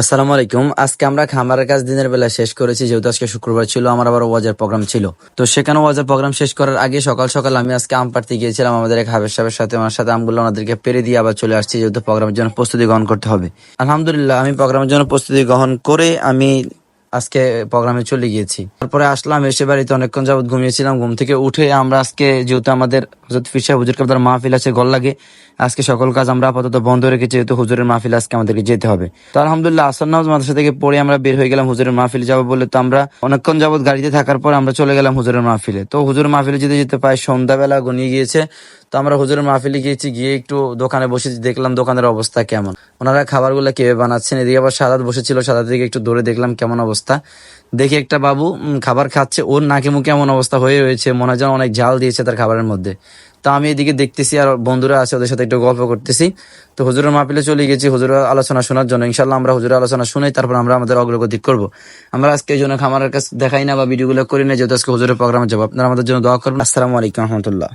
আসসালামু আলাইকুম। আজকে আমরা খামারের কাজ দিনের বেলা শেষ করেছি, যেহেতু আজকে শুক্রবার ছিল, আমার আবার ওয়াজের প্রোগ্রাম ছিল। তো সেখানে ওয়াজের প্রোগ্রাম শেষ করার আগে সকাল সকাল আমি আজকে আম পাড়তে গিয়েছিলাম, আমাদের এক হাবের সাহেবের সাথে আমার সাথে আমগুলো ওনাদেরকে পেরে দিয়ে আবার চলে আসছি, যেহেতু প্রোগ্রামের জন্য প্রস্তুতি গ্রহণ করতে হবে। আলহামদুলিল্লাহ, আমি প্রোগ্রামের জন্য প্রস্তুতি গ্রহণ করে আমি আজকে প্রোগ্রামে চলে গিয়েছি। তারপরে আসলাম, এসে বাড়িতে অনেকক্ষণ যাবত ঘুমিয়েছিলাম। ঘুম থেকে উঠে আমরা আজকে যেহেতু আমাদের হজরত ফির হুজুর কাবদার মাহফিল আছে গল লাগে। আজকে সকল কাজ আমরা আপাতত বন্ধ রেখেছি, যেহেতু হুজুরের মাহফিল আজকে আমাদেরকে যেতে হবে। তো আলহামদুলিল্লাহ আসার নামাজ মাদ্রাসা থেকে পড়ে আমরা বের হয়ে গেলাম হুজুরের মাহফিল যাব বলে। তো আমরা অনেকক্ষণ যাবত গাড়িতে থাকার পর আমরা চলে গেলাম হুজুরের মাহফিলে। তো হুজুরের মাহফিলে যেতে যেতে প্রায় সন্ধ্যাবেলা গনিয়ে গিয়েছে। তো আমরা হুজুরের মাহফিলে গিয়েছি, গিয়ে একটু দোকানে বসে দেখলাম দোকানের অবস্থা কেমন। ওনারা খাবারগুলো কীভাবে বানাচ্ছেন? এদিকে আবার সাদাত বসেছিল সাদাত দিকে একটু দৌড়ে দেখলাম কেমন অবস্থা। দেখি একটা বাবু খাবার খাচ্ছে, ওর নাকে মুখে এমন অবস্থা হয়ে রয়েছে, মনে হয় অনেক ঝাল দিয়েছে তার খাবারের মধ্যে। তো আমি এদিকে দেখতেছি আর বন্ধুরা আছে, ওদের সাথে একটু গল্প করতেছি। তো হুজুরের মাহফিলে চলে গেছি হুজুরের আলোচনা শোনার জন্য। ইনশাল্লাহ আমরা হুজুরের আলোচনা শুনে তারপর আমরা আমাদের অগ্রগতি করব। আমরা আজকে এই জন্য খামারের কাছে দেখাই না বা ভিডিওগুলো করি না, যেহেতু আজকে হুজুরের প্রোগ্রামে যাব আপনারা আমাদের জন্য দোয়া করবেন। আসসালামু আলাইকুম রহমতুল্লাহ।